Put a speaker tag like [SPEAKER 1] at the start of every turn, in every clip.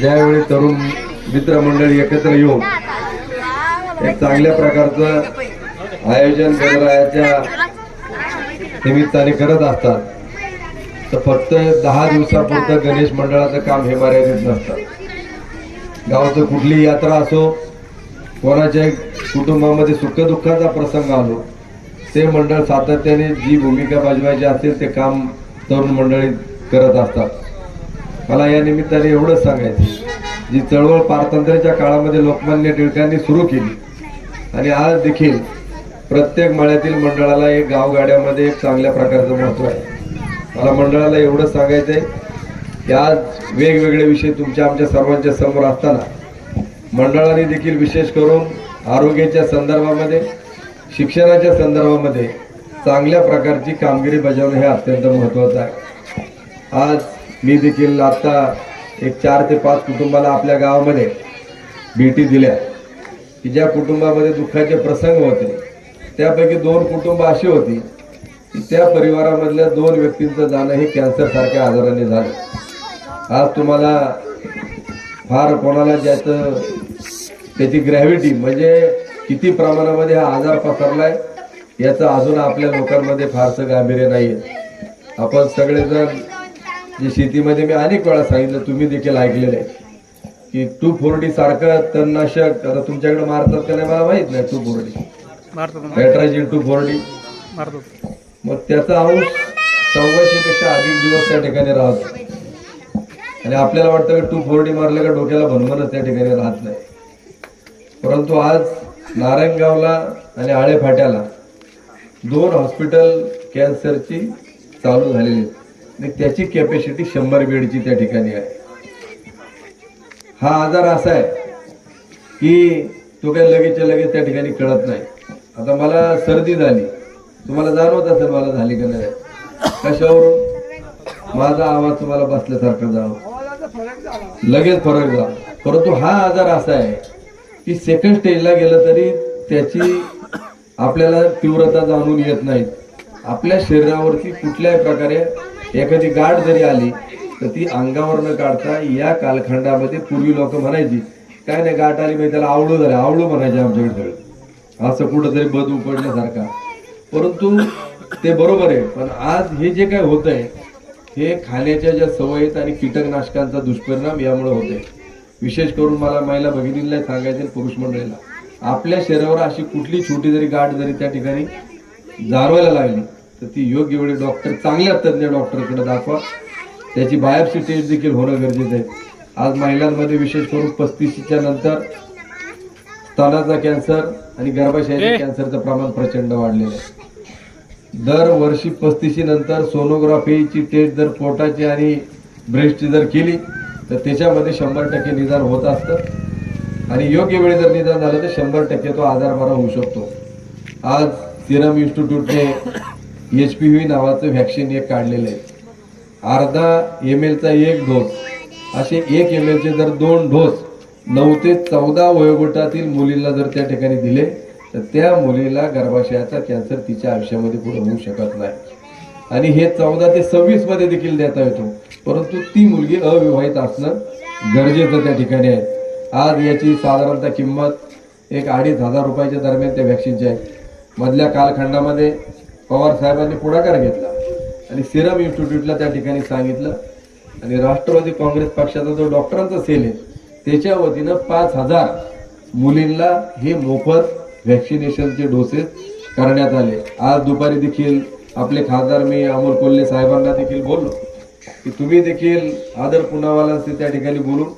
[SPEAKER 1] ज्यावेळी तरुण मित्रमंडळी एकत्र येऊन एक चांगल्या प्रकारचं आयोजन गणरायाच्या निमित्ताने करत असतात तर फक्त दहा दिवसापुरतं गणेश मंडळाचं काम हे मर्यादित नसतं. गावाचं कुठली यात्रा असो कोणाच्या कुटुंबामध्ये सुखदुःखाचा प्रसंग आलो ते मंडळ सातत्याने जी भूमिका बजवायची असेल ते काम तरुण मंडळी करत असतात. मला या निमित्ताने एवढंच सांगायचं जी चळवळ पारतंत्र्याच्या काळामध्ये लोकमान्य टिळकांनी सुरू केली आणि आज देखील प्रत्येक मळ्यातील मंडळाला एक गावगाड्यामध्ये एक चांगल्या प्रकारचं महत्त्व आहे. मला मंडळाला एवढंच सांगायचं आहे की आज वेगवेगळे विषय तुमच्या आमच्या सर्वांच्या समोर असताना मंडळाने देखील विशेष करून आरोग्याच्या संदर्भामध्ये शिक्षणाच्या संदर्भामध्ये चांगल्या प्रकारची कामगिरी बजावणं हे अत्यंत महत्त्वाचं आहे. आज मी देखील आत्ता एक चार ते पाच कुटुंबाला आपल्या गावामध्ये भेटी दिल्या. की ज्या कुटुंबामध्ये दुःखाचे प्रसंग होते त्यापैकी दोन कुटुंब अशी होती की त्या परिवारामधल्या दोन व्यक्तींचं जाणं हे कॅन्सरसारख्या आजाराने झालं. आज तुम्हाला फार कोणाला ज्याचं त्याची ग्रॅव्हिटी म्हणजे किती प्रमाणामध्ये हा आजार पसरलाय याचं अजून आपल्या लोकांमध्ये फारसं गांभीर्य नाही आपण सगळेजण जे शेतीमध्ये मी अनेक वेळा सांगितलं तुम्ही देखील ऐकलेलं आहे की टू फोर्टी सारखं तणनाशक आता तुमच्याकडे मारतात का नाही मला माहीत नाही टू फोर्टी पेट्राजिन टू फोर्टी मग त्याचा अंश सव्वाशे पेक्षा अधिक दिवस त्या ठिकाणी राहतो. आणि आपल्याला वाटतं की टू फोर्टी मारलं का डोक्याला भनभनच त्या ठिकाणी राहत नाही. परंतु आज नारायणगावला आणि आळे फाट्याला दोन हॉस्पिटल कॅन्सरची चालू झालेली आहेत. आणि त्याची कॅपॅसिटी शंभर बेडची त्या ठिकाणी आहे. हा आजार असा आहे की तो काही लगेचच्या लगेच त्या ठिकाणी कळत नाही. आता मला सर्दी झाली. तुम्हाला जाणवत असेल मला झाली का नाही? कशावरून? माझा आवाज तुम्हाला बसल्यासारखा जावं लगेच फरक जा. परंतु हा आजार असा आहे की सेकंड स्टेजला गेलं तरी त्याची आपल्याला तीव्रता जाणून येत नाही. आपल्या शरीरावरती कुठल्याही प्रकारे एखादी गाठ जरी आली तर ती अंगावर न काढता या कालखंडामध्ये पूर्वी लोक म्हणायची काय नाही गाठ आली म्हणजे त्याला आवडू झाले आवडू म्हणायचे आमच्याकडे सगळं असं कुठंतरी बद उपडल्यासारखा. परंतु ते बरोबर आहे पण आज हे जे काय होत आहे हे खाण्याच्या ज्या सवयी आहेत आणि कीटकनाशकांचा दुष्परिणाम यामुळे होते विशेष करून मला महिला भगिनींना सांगायचे पुरुष मंडळीला. आपल्या शरीरावर अशी कुठली छोटी जरी गाठ जरी त्या ठिकाणी जाणवायला लागली तर ती योग्य वेळी डॉक्टर चांगल्या तज्ज्ञ डॉक्टरकडे दाखवा. त्याची बायोप्सी टेस्ट देखील होणं गरजेचं आहे. आज महिलांमध्ये विशेष करून पस्तीसच्या नंतर स्तनाचा कॅन्सर आणि गर्भाशयाच्या कॅन्सरचं प्रमाण प्रचंड वाढलेलं आहे. दरवर्षी पस्तीशी नंतर सोनोग्राफीची टेस्ट जर पोटाची आणि ब्रेस्टची जर केली तर त्याच्यामध्ये शंभर टक्के निदान होत असतं. आणि योग्य वेळी जर निदान झालं तर शंभर टक्के तो आजार बरा होऊ शकतो. आज सिरम इन्स्टिट्यूटने एच पी व्ही नावाचं व्हॅक्सिन एक काढलेलं आहे. अर्धा एम एलचा एक डोस असे एक एम एलचे जर दोन डोस नऊ ते चौदा वयोगटातील मुलींना जर त्या ठिकाणी दिले तर त्या मुलीला गर्भाशयाचा कॅन्सर तिच्या आयुष्यामध्ये पुढे होऊ शकत नाही. आणि हे चौदा ते सव्वीसमध्ये देखील देता येतो. परंतु ती मुलगी अविवाहित असणं गरजेचं त्या ठिकाणी आहे. आज याची साधारणतः किंमत एक अडीच हजार रुपयाच्या दरम्यान त्या व्हॅक्सिनची आहे. मधल्या कालखंडामध्ये पवार साहेबांनी पुढाकार घेतला आणि सिरम इन्स्टिट्यूटला त्या ठिकाणी सांगितलं. आणि राष्ट्रवादी काँग्रेस पक्षाचा जो डॉक्टरांचा सेल आहे त्याच्या वतीनं पाच हजार मुलींना हे मोफत व्हॅक्सिनेशनचे डोसेस करण्यात आले. आज दुपारी देखील आपले खासदार मी अमोल कोल्हे साहेबांना देखील बोललो. की तुम्ही देखील आदर पुनावालांचे त्या ठिकाणी बोलून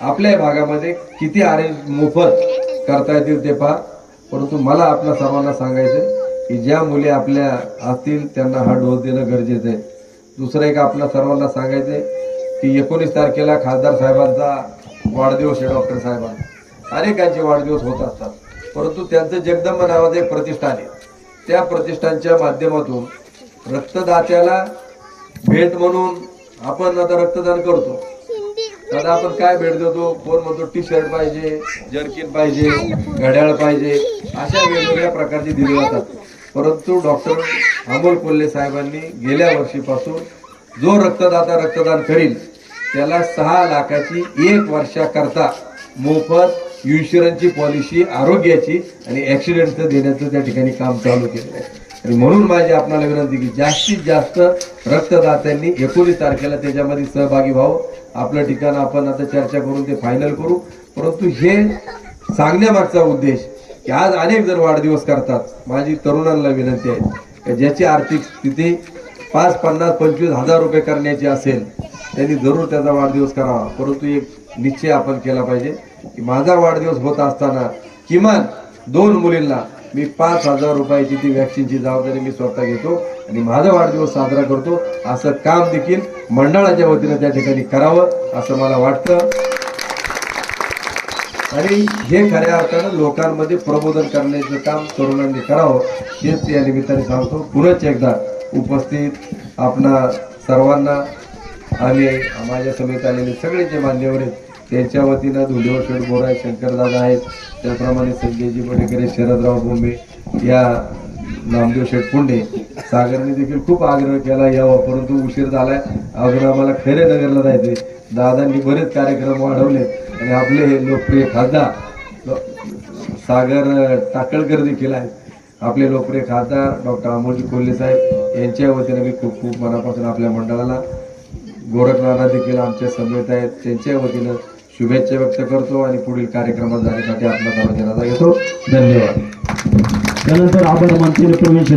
[SPEAKER 1] आपल्या भागामध्ये किती आरे मोफत करता येतील ते पहा. परंतु मला आपल्या सर्वांना सांगायचं की ज्या मुली आपल्या असतील त्यांना हा डोस देणं गरजेचं आहे. दुसरं एक आपल्या सर्वांना सांगायचं आहे की एकोणीस तारखेला खासदार साहेबांचा वाढदिवस आहे डॉक्टर साहेबांचा. अनेकांचे वाढदिवस होत असतात. परंतु त्यांचं जगदंब नावाचं एक प्रतिष्ठान आहे. त्या प्रतिष्ठानच्या माध्यमातून रक्तदात्याला भेट म्हणून आपण आता रक्तदान करतो. आता आपण काय भेट देतो? कोण म्हणतो टी शर्ट पाहिजे जर्किन पाहिजे घड्याळ पाहिजे अशा वेगवेगळ्या प्रकारची दिली जातात परंतु डॉक्टर अमोल कोल्हे साहेबांनी गेल्या वर्षीपासून जो रक्तदाता रक्तदान करील त्याला सहा लाखाची एक वर्षाकरता मोफत इन्शुरन्सची पॉलिसी आरोग्याची आणि ॲक्सिडेंटचं देण्याचं त्या ठिकाणी काम चालू केलं आहे. आणि म्हणून माझी आपणाला विनंती की जास्तीत जास्त रक्तदात्यांनी एकोणीस तारखेला त्याच्यामध्ये सहभागी व्हावं. आपलं ठिकाण आपण आता चर्चा करून ते फायनल करू. परंतु हे सांगण्यामागचा उद्देश की आज अनेक जण वाढदिवस करतात. माझी तरुणांना विनंती आहे की ज्याची आर्थिक स्थिती पाच पन्नास पंचवीस हजार रुपये करण्याची असेल त्यांनी जरूर त्याचा वाढदिवस करावा. परंतु एक निश्चय आपण केला पाहिजे की माझा वाढदिवस होत असताना किमान दोन मुलींना मी पाच हजार रुपयाची ती व्हॅक्सिनची जबाबदारी मी स्वतः घेतो आणि माझा वाढदिवस साजरा करतो. असं काम देखील मंडळाच्या वतीनं त्या ठिकाणी करावं असं मला वाटतं. आणि हे खऱ्या अर्थानं लोकांमध्ये प्रबोधन करण्याचं काम तरुणांनी करावं हेच या निमित्ताने सांगतो. पुनच एकदा उपस्थित आपणा सर्वांना आणि माझ्या समेत आलेले सगळे जे मान्यवर आहेत त्यांच्या वतीनं धुलेवर शेठ बोराय शंकरदादा आहेत त्याप्रमाणे संजयजी बडेकरे शरदराव बोंबे या नामदेव शेठ पुंडे. सागरने देखील खूप आग्रह केला यावा परंतु उशीर झालाय. अजून आम्हाला खैरे नगरला जायचे दादांनी बरेच कार्यक्रम वाढवले आणि आपले हे लोकप्रिय खासदार सागर टाकळकर देखील आहेत. आपले लोकप्रिय खासदार डॉक्टर अमोलजी कोल्हे साहेब यांच्या वतीने मी खूप खूप मनापासून आपल्या मंडळाला गोरखनाथा देखील आमच्या समेत आहेत. त्यांच्या वतीनं शुभेच्छा व्यक्त करतो आणि पुढील कार्यक्रमात जाण्यासाठी आपला सर्वांना घेतो. धन्यवाद.
[SPEAKER 2] त्यानंतर आभार मानतील प्रवेश